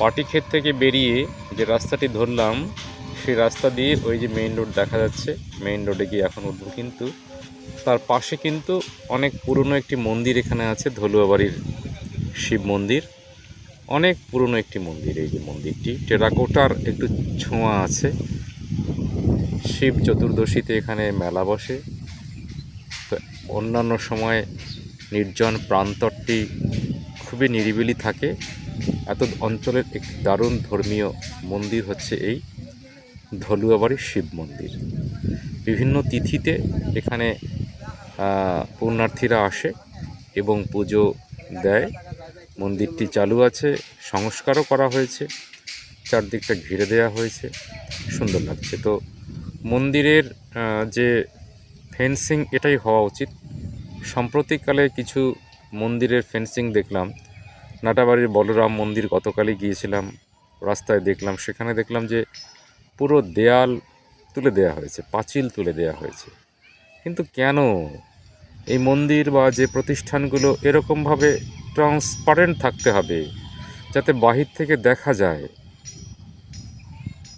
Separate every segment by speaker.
Speaker 1: পাটি ক্ষেত থেকে বেরিয়ে যে রাস্তাটি ধরলাম, সেই রাস্তা দিয়ে ওই যে মেইন রোড দেখা যাচ্ছে। মেইন রোডে গিয়ে এখন উঠবো কিন্তু। তার পাশে কিন্তু অনেক পুরনো একটি মন্দির এখানে আছে ধলুয়াবাড়ির শিব মন্দির। অনেক পুরনো একটি মন্দির, এই যে মন্দিরটি। টেরাকোটার একটু ছোঁয়া আছে। শিব চতুর্দশীতে এখানে মেলা বসে। তো অন্যান্য সময় নির্জন প্রান্তরটি খুবই নিরিবিলি থাকে। এত অঞ্চলের একটি দারুণ ধর্মীয় মন্দির হচ্ছে এই ধলুয়াবাড়ির শিব মন্দির। বিভিন্ন তিথিতে এখানে পুণ্যার্থীরা আসে এবং পুজো দেয়। মন্দিরটি চালু আছে, সংস্কারও করা হয়েছে, চারদিকটা ঘিরে দেওয়া হয়েছে, সুন্দর লাগছে। তো মন্দিরের যে ফেন্সিং এটাই হওয়া উচিত। সাম্প্রতিককালে কিছু মন্দিরের ফেন্সিং দেখলাম নাটাবাড়ির বলরাম মন্দির গতকালই গিয়েছিলাম, রাস্তায় দেখলাম। সেখানে দেখলাম যে পুরো দেয়াল তুলে দেওয়া হয়েছে, পাঁচিল তুলে দেওয়া হয়েছে। কিন্তু কেন এই মন্দির বা যে প্রতিষ্ঠানগুলো এরকমভাবে ট্রান্সপারেন্ট থাকতে হবে, যাতে বাহির থেকে দেখা যায়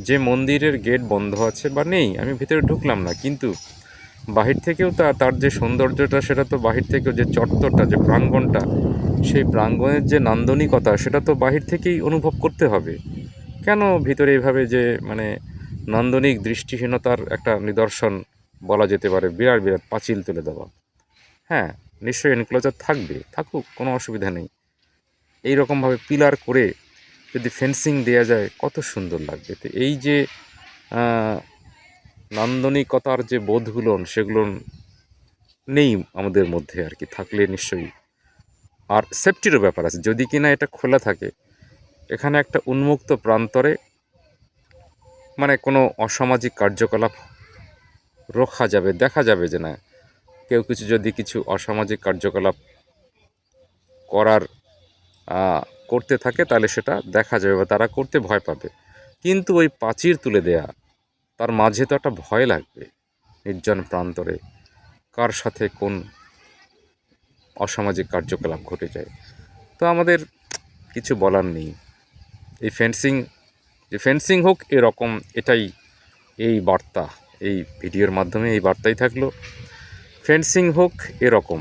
Speaker 1: যে মন্দিরের গেট বন্ধ আছে বা নেই? আমি ভিতরে ঢুকলাম না, কিন্তু বাহির থেকেও তা, তার যে সৌন্দর্যটা, সেটা তো বাহির থেকেও যে চত্বরটা যে প্রাঙ্গণটা সেই প্রাঙ্গণের যে নান্দনিকতা, সেটা তো বাহির থেকেই অনুভব করতে হবে। কেন ভিতরে এভাবে যে মানে নান্দনিক দৃষ্টিহীনতার একটা নিদর্শন বলা যেতে পারে, বিরাট বিরাট পাঁচিল তুলে দেওয়া? হ্যাঁ নিশ্চয়ই এনক্লোজার থাকবে, থাকুক, কোনো অসুবিধা নেই। এই রকমভাবে পিলার করে যদি ফেন্সিং দেওয়া যায়, কত সুন্দর লাগবে। তো এই যে নান্দনিকতার যে বোধগুলো সেগুলো নেই আমাদের মধ্যে আর কি, থাকলে নিশ্চয়ই। আর সেফটিরও ব্যাপার আছে, যদি কিনা এটা খোলা থাকে, এখানে একটা উন্মুক্ত প্রান্তরে মানে কোনো অসামাজিক কার্যকলাপ রক্ষা যাবে, দেখা যাবে যে না, কেউ কিছু যদি কিছু অসামাজিক কার্যকলাপ করার করতে থাকে, তাহলে সেটা দেখা যাবে বা তারা করতে ভয় পাবে। কিন্তু ওই প্রাচীর তুলে দেয়া তার মাঝে তো একটা ভয় লাগবে নির্জন প্রান্তরে কার সাথে কোন অসামাজিক কার্যকলাপ ঘটে যায়। তো আমাদের কিছু বলার নেই। এই ফেন্সিং যে ফেন্সিং হোক, এরকম এটাই এই বার্তা, এই ভিডিওর মাধ্যমে এই বার্তাই থাকল। ফেন্সিং হোক, এরকম।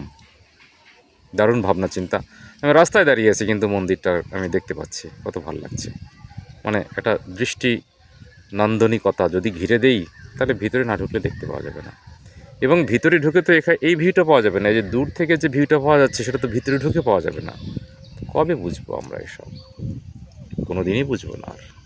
Speaker 1: দারুণ ভাবনা চিন্তা। আমি রাস্তায় দাঁড়িয়ে আছি, কিন্তু মন্দিরটা আমি দেখতে পাচ্ছি, কত ভালো লাগছে। মানে একটা দৃষ্টি নান্দনিকতা যদি ঘিরে দেই, তাহলে ভিতরে না ঢুকলে দেখতে পাওয়া যাবে না। এবং ভিতরে ঢুকে তো এখানে এই ভিউটা পাওয়া যাবে না। এই যে দূর থেকে যে ভিউটা পাওয়া যাচ্ছে, সেটা তো ভিতরে ঢুকে পাওয়া যাবে না। কবে বুঝব আমরা এসব? কোনো দিনই বুঝব না আর।